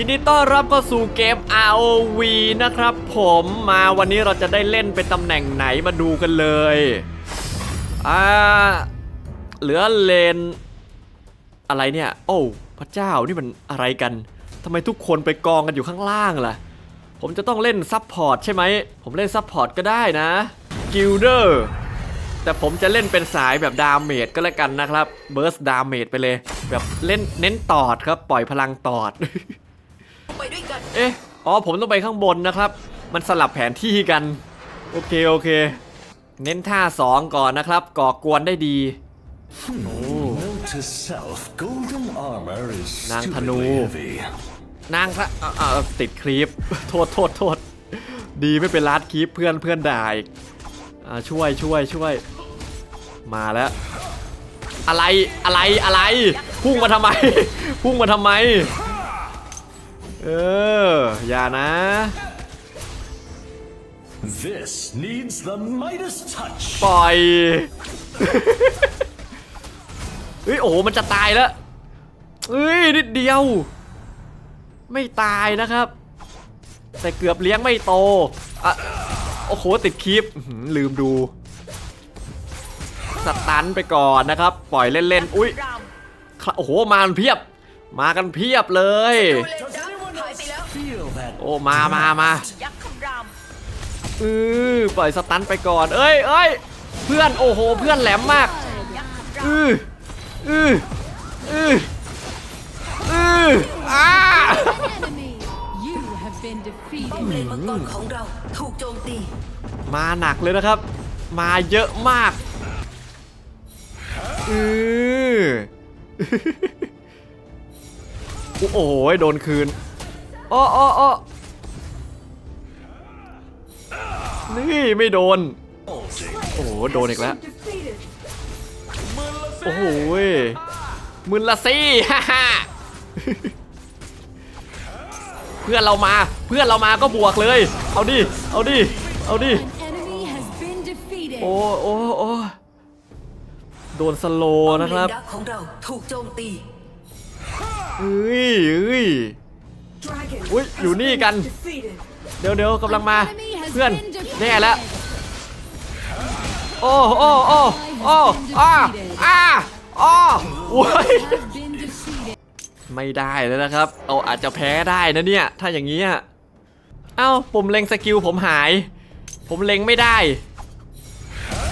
ยินดีต้อนรับเข้าสู่เกม ROV นะครับผมมาวันนี้เราจะได้เล่นเป็นตำแหน่งไหนมาดูกันเลยอ่าเหลือเลน อะไรเนี่ย โอ้พระเจ้านี่มันอะไรกันทำไมทุกคนไปกองกันอยู่ข้างล่างล่ะ ผมจะต้องเล่นซับพอร์ตใช่ไหม ผมเล่นซับพอร์ตก็ได้นะกิลเดอร์แต่ผมจะเล่นเป็นสายแบบดาเมจก็แล้วกันนะครับเบิร์สดาเมจไปเลย แบบเล่นเน้นตอดครับ ปล่อยพลังตอด ไปด้วยกัน เอ๊ะ อ๋อ ผมต้องไปข้างบนนะครับ มันสลับแผนที่กัน โอเค โอเค เน้นท่าสองก่อนนะครับ ก่อกวนได้ดี Note to self, golden armor is Nang stupidly thanu. heavy. นางพระอ่าอ่าติดคลิป โทษโทษโทษ ดีไม่เป็นลาดคลิปเพื่อนเพื่อนด่าอีกอ่าช่วยช่วยช่วย มาแล้ว อะไรอะไรอะไร พุ่งมาทำไม พุ่งมาทำไม เออ อย่านะ This needs the Midas touch. ปล่อยเฮ้ยโอ้โหมันจะตายแล้วเฮ้ยนิดเดียว ไม่ตายนะครับ แต่เกือบเลี้ยงไม่โตอะโอ้โหติดคลิปอื้อหือลืมดูสตันไปก่อนนะครับ ปล่อยเล่นๆ อุ้ยรามค่ะโอ้โห มากันเพียบ มากันเพียบเลย อ้มามามายักษ์คำรามเออปล่อยสตันไปก่อน เอ้ยเอ้ยเพื่อนโอ้โห เพื่อนแหลมมากยักษ์คำรามอืออืออืออืออ้า enemy. You have been ป้อมเล defeated. นมังกรของเราถูกโจมตี มาหนักเลยนะครับ มาเยอะมากอือ โอ้โหโดนคืนอ้ออ้ออ้อ นี่ไม่โดน โอ้โห โดนอีกแล้ว โอ้โหยมึนละสิฮ่าฮ่าเพื่อนเรามา เพื่อนเรามาก็บวกเลย เอาดิ เอาดิ เอาดิ An enemy has been defeated. โอ้โอ้โอ้โดนสโลว์นะครับป้อมเลนดักของเราถูกโจมตีเอ้ยเอ้ยอุ้ยอยู่นี่กัน เดี๋ยวเดี๋ยวกำลังมาเพื่อนแน่แล้วโอ้โอ้โอ้โอ้อ้าอ้าอ้อโอ้ย Have been defeated. ไม่ได้แล้วนะครับเอาอาจจะแพ้ได้นะเนี่ย ถ้าอย่างนี้อะเอ้าผมเล็งสกิลผมหาย ผมเล็งไม่ได้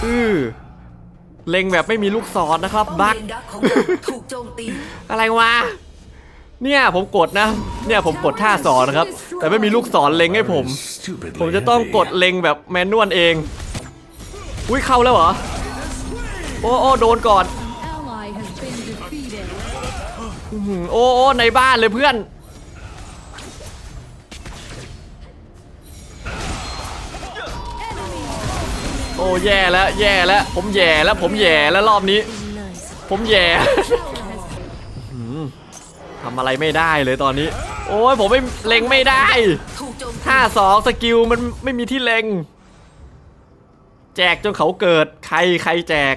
อือเล็งแบบไม่มีลูกศรนะครับป้อมบั๊กเลนดักของเราถูกโจมตีอะไรวะ เนี่ยผมกดนะ เนี่ยผมกดท่าสอนนะครับ แต่ไม่มีลูกศรเล็งให้ผม ผมจะต้องกดเล็งแบบแมนนวลเอง อุ้ยเข้าแล้วเหรอ โอ้โอ้โดนก่อน โอ้โอ้ในบ้านเลยเพื่อน โอ้แย่แล้วแย่แล้วผมแย่แล้วผมแย่แล้วรอบนี้ ผมแย่ ทำอะไรไม่ได้เลยตอนนี้ โอ้ยผมไม่เล็งไม่ได้ห้าสองสกิลมันไม่มีที่เล็ง แจกจนเขาเกิดใครใครแจก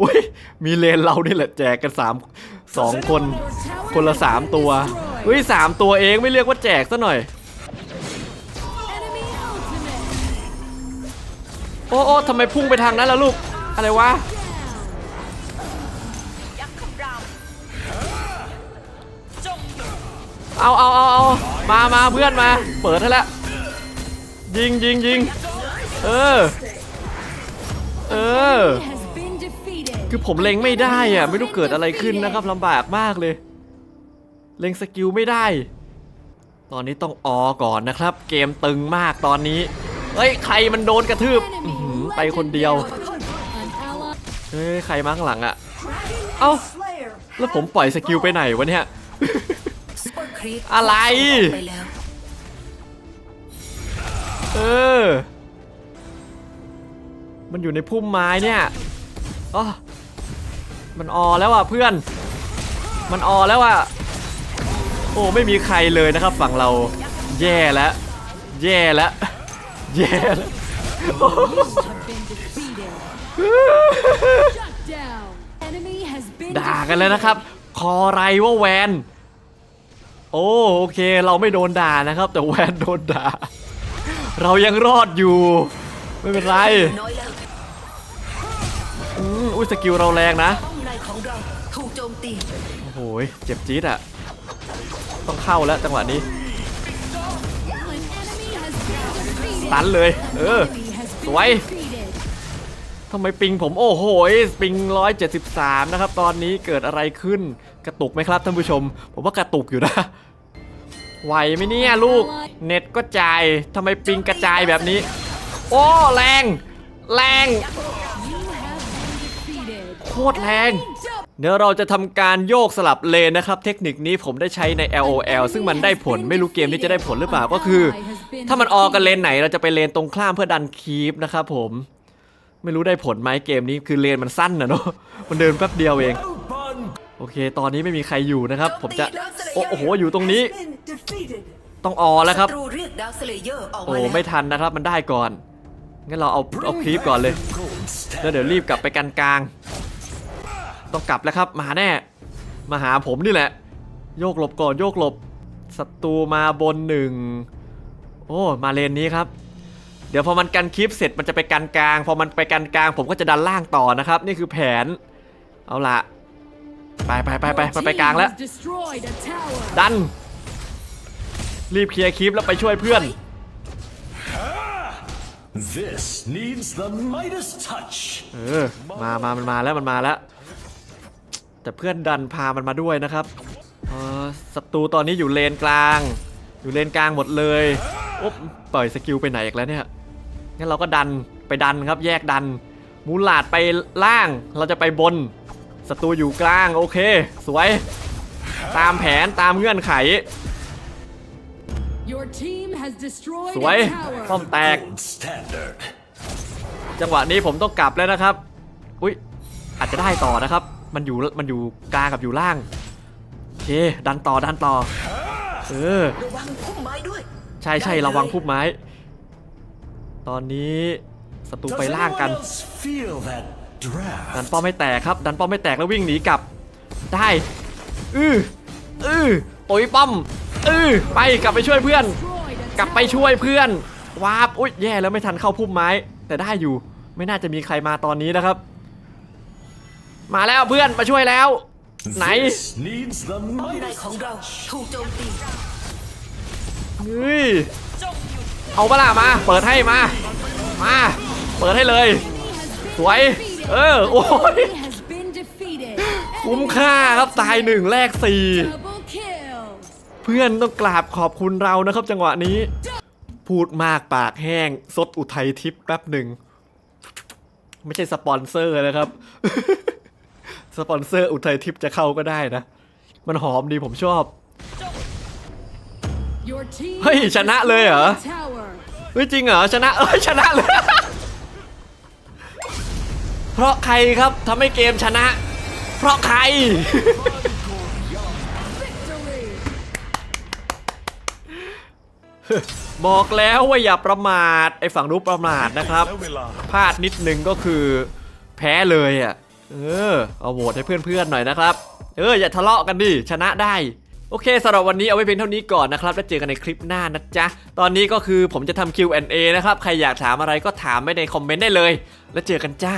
อุ้ยมีเลนเรานี่แหละแจกกันสามสองคน คนละสามตัวเฮ้ยสามตัวเองไม่เรียกว่าแจกซะหน่อยโอ้โอ้ทำไมพุ่งไปทางนั้นล่ะลูก อะไรวะ เอาเอาเอาเอามามาเพื่อนมา เปิดให้แล้วยิงยิงยิงเออ เออ คือผมเล็งไม่ได้อะไม่รู้เกิดอะไรขึ้นนะครับลำบากมากเลย เล็งสกิลไม่ได้ ตอนนี้ต้องออก่อนนะครับ เกมตึงมากตอนนี้เฮ้ยใครมันโดนกระทืบไปคนเดียวเฮ้ยใครมาข้างหลังอะเอ้าแล้วผมปล่อยสกิลไปไหนวะเนี่ย ครีปอะไร ไปแล้วเออ มันอยู่ในพุ่มไม้เนี่ยอ๋อมันออแล้วอะเพื่อน มันออแล้วอะ โอ้ไม่มีใครเลยนะครับฝั่งเรา แย่แล้ว แย่แล้ว แย่แล้ว have been defeated. Shut down. Enemy has been ด่ากันเลยนะครับ คอไรว่าแวน โอ้โอเค เราไม่โดนด่านะครับ แต่แวนโดนด่า เรายังรอดอยู่ ไม่เป็นไรอืมอุ้ยสกิลเราแรงนะโอ้โหเจ็บจี๊ดอะต้องเข้าแล้วจังหวะนี้ตันเลย เออสวย ทำไมปิงผมโอ้โหปิง 173 นะครับ ตอนนี้เกิดอะไรขึ้นกระตุกไหมครับท่านผู้ชม ผมว่ากระตุกอยู่นะไหวไหมเนี่ยลูก เน็ตก็จ่ายทำไมปิงกระจายแบบนี้ โอ้แรง แรงโคตรแรงเดี๋ยวเราจะทำการโยกสลับเลนนะครับ เทคนิคนี้ผมได้ใช้ใน LOL ซึ่งมันได้ผลไม่รู้เกมนี้จะได้ผลหรือเปล่าก็คือ ถ้ามันออกกันเลนไหนเราจะไปเลนตรงข้ามเพื่อดันคีปนะครับผม ไม่รู้ได้ผลไหมเกมนี้คือเลนมันสั้นนะเนาะมันเดินแป๊บเดียวเอง Open! โอเค ตอนนี้ไม่มีใครอยู่นะครับ ผมจะโอ้โอ้โหอยู่ตรงนี้ ต้องออแล้วครับศัตรูเรียกดาวสเลเยอร์ออกโอ้มาแล้วไม่ทันนะครับมันได้ก่อนงั้นเราเอาเอาคลิปก่อนเลย Gold แล้วเดี๋ยวรีบกลับไปกันกลาง ต้องกลับแล้วครับ มาแน่ มาหาผมนี่แหละ โยกหลบก่อนโยกหลบศัตรูมาบนหนึ่งโอ้มาเลนนี้ครับ เดี๋ยวพอมันกันคลิปเสร็จมันจะไปกันกลาง พอมันไปกันกลาง ผมก็จะดันล่างต่อนะครับ นี่คือแผน เอาละไปไปไปไป Your มันไป team กลางแล้ว has destroyed a tower. ดัน รีบเคลียร์คลิปแล้วไปช่วยเพื่อน This needs the Midas touch. เออ มามามันมาแล้วมันมาแล้ว แต่เพื่อนดันพามันมาด้วยนะครับเออศัตรูตอนนี้อยู่เลนกลาง อยู่เลนกลางหมดเลยโอ๊บปล่อยสกิลไปไหนอีกแล้วเนี่ย งั้นเราก็ดันไปดันครับแยกดัน มูลาดไปล่างเราจะไปบนศัตรูอยู่กลางโอเค สวย ตามแผนตามเงื่อนไข Your team has destroyed สวย a tower. ป้อมแตก Gold standard. จังหวะนี้ผมต้องกลับแล้วนะครับ อุ้ยอาจจะได้ต่อนะครับ มันอยู่มันอยู่กลางกับอยู่ล่างโอเคดันต่อดันต่อเออระวังพุ่มไม้ด้วยใช่ใช่ระวังพุ่มไม้ ตอนนี้ศัตรู Does ไปล่างกัน anyone else feel that ดัน draft? ป้อมไม่แตกครับ ดันป้อมไม่แตกแล้ววิ่งหนีกลับ ได้อืออือตุยป้อมอือไปกลับไปช่วยเพื่อน Destroyed a กลับไป tower. ช่วยเพื่อนวาบอุ้ยแย่แล้วไม่ทันเข้าพุ่มไม้ แต่ได้อยู่ ไม่น่าจะมีใครมาตอนนี้นะครับ มาแล้วเพื่อนมาช่วยแล้ว ไหน This needs the ป้อมใน Midas ของเรา touch. ถูกโจมตีเฮ้ย เอาปะล่ะมา เปิดให้มา มา เปิดให้เลย สวย เออ โอ้ย คุ้มค่าครับตายหนึ่งแรกสี่เพื่อนต้องกราบขอบคุณเรานะครับจังหวะนี้ พูดมากปากแห้งซดอุทัยทิพย์แป๊บหนึ่ง ไม่ใช่สปอนเซอร์นะครับ สปอนเซอร์อุทัยทิพย์จะเข้าก็ได้นะ มันหอมดีผมชอบ เฮ้ย has ชนะเลยเหรอ destroyed a tower. เฮ้ยจริงเหรอชนะเอ้ยชนะเลย เพราะใครครับทำให้เกมชนะ เพราะใคร Victory. บอกแล้วว่าอย่าประมาทไอ้ฝั่งนู้นประมาทนะครับแล้วเวลาพลาดนิดนึงก็คือแพ้เลยอะเออเอาโหวตให้เพื่อนๆหน่อยนะครับ เอออย่าทะเลาะกันดิชนะได้ โอเคสำหรับวันนี้เอาไว้เพียงเท่านี้ก่อนนะครับ แล้วเจอกันในคลิปหน้านะจ๊ะ ตอนนี้ก็คือผมจะทำ Q&A นะครับ ใครอยากถามอะไรก็ถามไว้ในคอมเมนต์ได้เลย แล้วเจอกันจ้า